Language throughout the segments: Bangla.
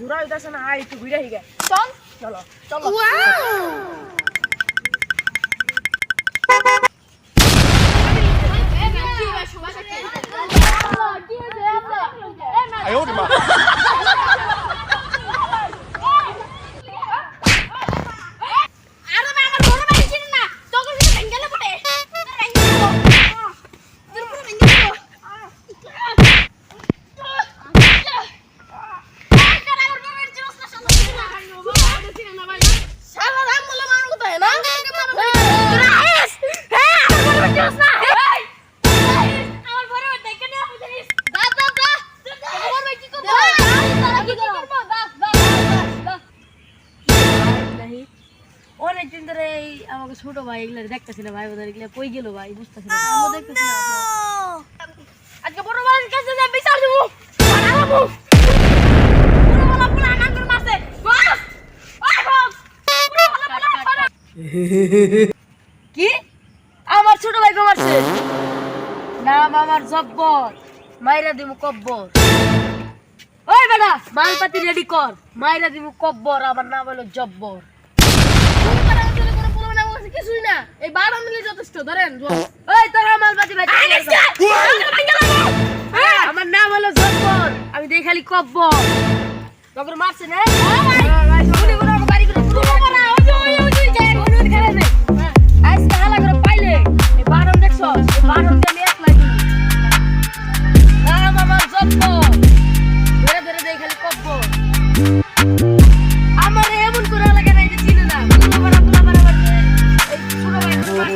ঘুরা হইতাছে না আয় একটু ঘুরে হিগে চল। চলো চলো। Eh 呦我 নাহি। অনেকদিন ধরে এই আমাকে ছোট ভাই এগুলো দেখতেছি না ভাই এগুলো কই গেল ভাই বুঝতেছি না দেখতেছি না আজকে বড় ভাইয়ের কাছে যা বিচার দেবো কি? আমার ছোট ভাই মারছে। নাম আমার জব্বর। মাইরা দিমু কব্বর। ওই বেটা মালপাতি রেডি কর। মাইরা দিমু কব্বর আমার নাম হলো জব্বর। কিছুই না। এই বারো মিনিট যথেষ্ট ধরেন ওই তোরা মালপাতি ভাই আমার নাম হলো জব্বর আমি দেখালি কব্বর। তখন মারছে না।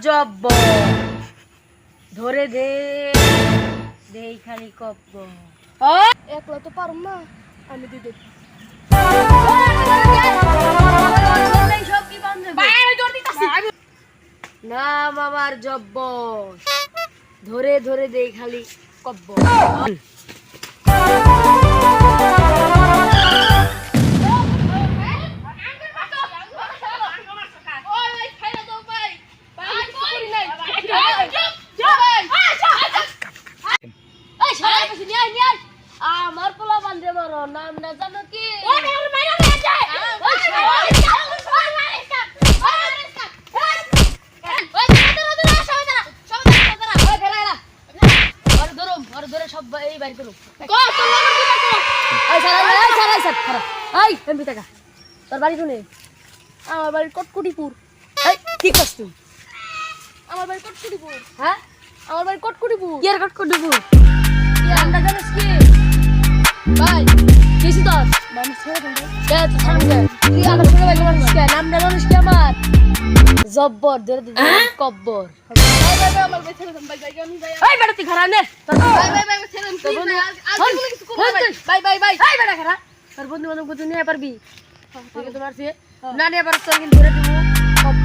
জব্ব। ধরে দে দেই খালি কব্ব। ও! একলা তো পারুম না আমি বন্ধ নাম আমার জব্ব। ধরে ধরে দেই খালি কব্ব। আমার পোলা বান্ধে মারো নাম না জানো কি তোর বাড়ি কোনে আমার বাড়ি কটকুটিপুর কি করছ তুই আমার বাড়ি কটকুটিপুর হ্যাঁ আমার বাড়ি কটকুটিপুর কি আর কট করে দেবো নামটা জানিস কি ভাই কিছু তোর মানুষ ছেড়ে দেন। এ তো আমার কে নামটা কি আমার দে আমার ছেড়ে বেটা তুই ভাই ছেড়ে ভাই, বেটা খারাপ তোর বন্ধু বান্ধব কত নিয়ে পারবি কিন্তু মারছি না নিয়ে পারছ কিন্তু দিব নামটা কি